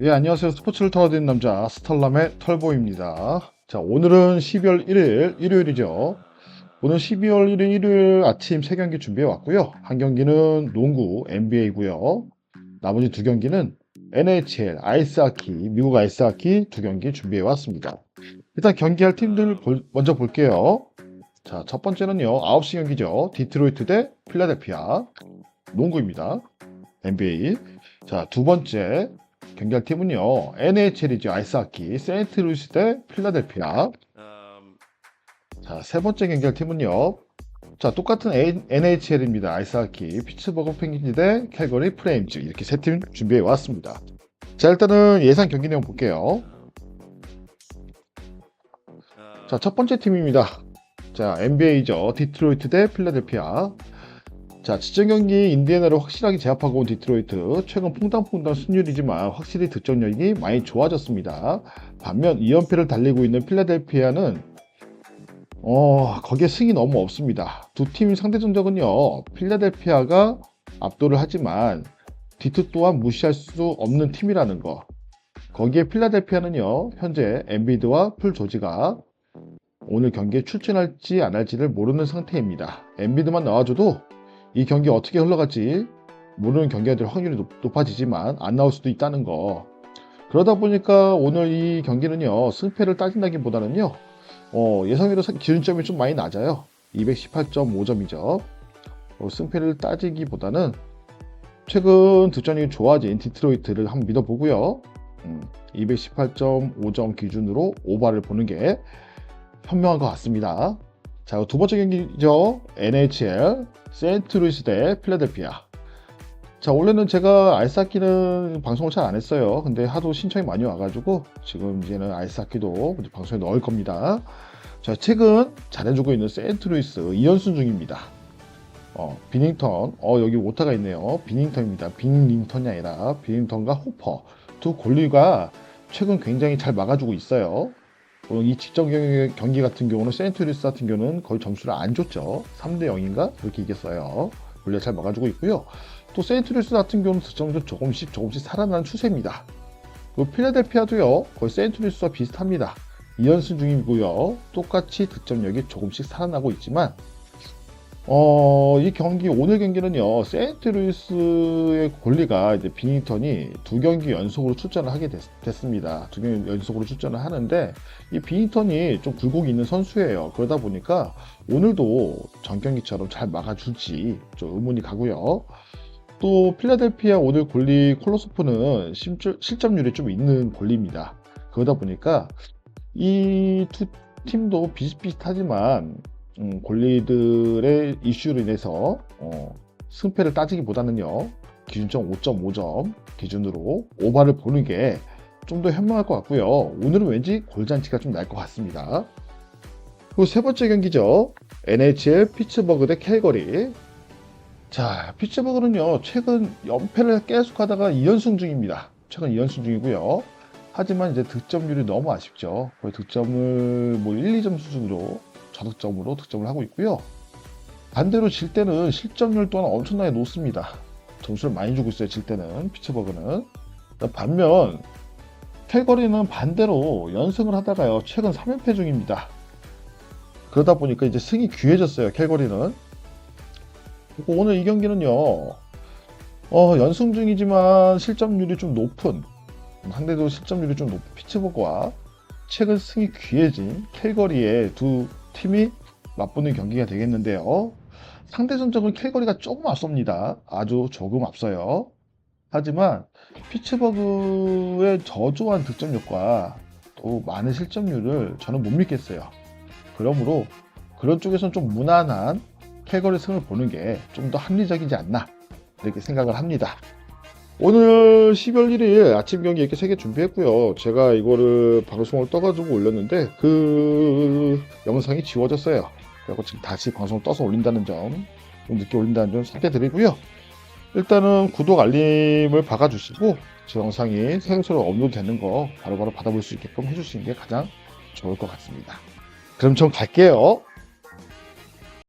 예, 안녕하세요. 스포츠를 털어드는 남자 스털람의 털보입니다. 자, 오늘은 12월 1일 일요일이죠. 오늘 12월 1일 일요일 아침 3경기 준비해 왔고요. 한 경기는 농구 NBA고요. 나머지 두 경기는 NHL 아이스하키, 미국 아이스하키 두 경기 준비해 왔습니다. 일단 경기할 팀들 볼- 먼저 볼게요. 자, 첫 번째는요. 9시 경기죠. 디트로이트 대 필라델피아. 농구입니다. NBA. 자, 두 번째 경기할 팀은요. NHL이죠. 아이스하키. 세인트루이스 대 필라델피아. 자, 세 번째 경기할 팀은요. 자, 똑같은 NHL입니다. 아이스하키. 피츠버그 펭귄즈 대 캘거리 프레임즈. 이렇게 세 팀 준비해 왔습니다. 자, 일단은 예상 경기 내용 볼게요. 자, 첫 번째 팀입니다. 자, NBA죠. 디트로이트 대 필라델피아. 자, 지정 경기 인디애나를 확실하게 제압하고 온 디트로이트. 최근 퐁당퐁당 승률이지만 확실히 득점력이 많이 좋아졌습니다. 반면 2연패를 달리고 있는 필라델피아는 어, 거기에 승이 너무 없습니다. 두 팀 상대 전적은요. 필라델피아가 압도를 하지만 디트 또한 무시할 수 없는 팀이라는 거. 거기에 필라델피아는요. 현재 엔비드와 풀 조지가 오늘 경기에 출전할지 안 할지를 모르는 상태입니다. 엔비드만 나와줘도 이 경기 어떻게 흘러갈지 모르는 경기가 될 확률이 높, 높아지지만 안 나올 수도 있다는 거. 그러다 보니까 오늘 이 경기는요, 승패를 따진다기보다는요, 어, 예상외로 사- 기준점이 좀 많이 낮아요. 218.5점이죠. 어, 승패를 따지기보다는 최근 득점이 좋아진 디트로이트를 한번 믿어보고요. 음, 218.5점 기준으로 오바를 보는 게 현명한 것 같습니다. 자, 두 번째 경기죠. NHL 세인트루이스 대 필라델피아. 자, 원래는 제가 아이스하키는 방송을 잘 안 했어요. 근데 하도 신청이 많이 와가지고 지금 이제는 아이스하키도 방송에 넣을 겁니다. 자, 최근 잘해주고 있는 세인트루이스 2연승 중입니다. 어, 비닝턴, 어, 여기 오타가 있네요. 비닝턴입니다. 빅링턴이 아니라 비닝턴과 호퍼. 두 골리가 최근 굉장히 잘 막아주고 있어요. 어, 이 직전 경기, 경기 같은 경우는 세인트루이스 같은 경우는 거의 점수를 안 줬죠. 3대 0인가? 그렇게 이겼어요. 골리가 잘 막아주고 있고요. 또 세인트루이스 같은 경우는 득점도 조금씩 조금씩 살아나는 추세입니다. 필라델피아도요. 거의 세인트루이스와 비슷합니다. 2연승 중이고요. 똑같이 득점력이 조금씩 살아나고 있지만 어, 이 경기 오늘 경기는요. 세인트루이스의 골리가 이제 빙ing턴이 두 경기 연속으로 출전을 하게 됐, 습니다두 경기 연속으로 출전을 하는데 이 빙ing턴이 좀 굴곡이 있는 선수예요. 그러다 보니까 오늘도 전 경기처럼 잘 막아줄지 좀 의문이 가고요. 또 필라델피아 오늘 골리 콜로소프는 실점, 실점률이 좀 있는 골리입니다. 그러다 보니까 이 두 팀도 비슷비슷하지만 음, 골리들의 이슈로 인해서 어, 승패를 따지기보다는요 기준점 5.5점 기준으로 오바를 보는 게 좀 더 현명할 것 같고요. 오늘은 왠지 골잔치가 좀 날 것 같습니다. 그리고 세 번째 경기죠. NHL 피츠버그 대 캘거리. 자, 피츠버그는요, 최근 연패를 계속하다가 2연승 중입니다. 최근 2연승 중이고요. 하지만 이제 득점률이 너무 아쉽죠. 거의 득점을 뭐 1, 2점 수준으로 저득점으로 득점을 하고 있고요. 반대로 질 때는 실점률 또한 엄청나게 높습니다. 점수를 많이 주고 있어요, 질 때는. 피츠버그는. 반면, 캘거리는 반대로 연승을 하다가요, 최근 3연패 중입니다. 그러다 보니까 이제 승이 귀해졌어요, 캘거리는. 오늘 이 경기는요, 어, 연승 중이지만 실점률이 좀 높은, 상대도 실점률이 좀 높은 피츠버그와 최근 승이 귀해진 캘거리의 두 팀이 맞붙는 경기가 되겠는데요. 상대 전적은 캘거리가 조금 앞섭니다. 아주 조금 앞서요. 하지만 피츠버그의 저조한 득점력과 또 많은 실점률을 저는 못 믿겠어요. 그러므로 그런 쪽에서는 좀 무난한 캘거리 승을 보는 게 좀 더 합리적이지 않나 이렇게 생각을 합니다. 오늘 12월 1일 아침 경기 이렇게 세 개 준비했고요. 제가 이거를 방송을 떠가지고 올렸는데 그 영상이 지워졌어요. 그리고 지금 다시 방송 떠서 올린다는 점, 좀 늦게 올린다는 점 사죄드리고요. 일단은 구독 알림을 박아주시고 제 영상이 새로 업로드 되는 거 바로 바로 받아볼 수 있게끔 해주시는 게 가장 좋을 것 같습니다. 그럼 전 갈게요.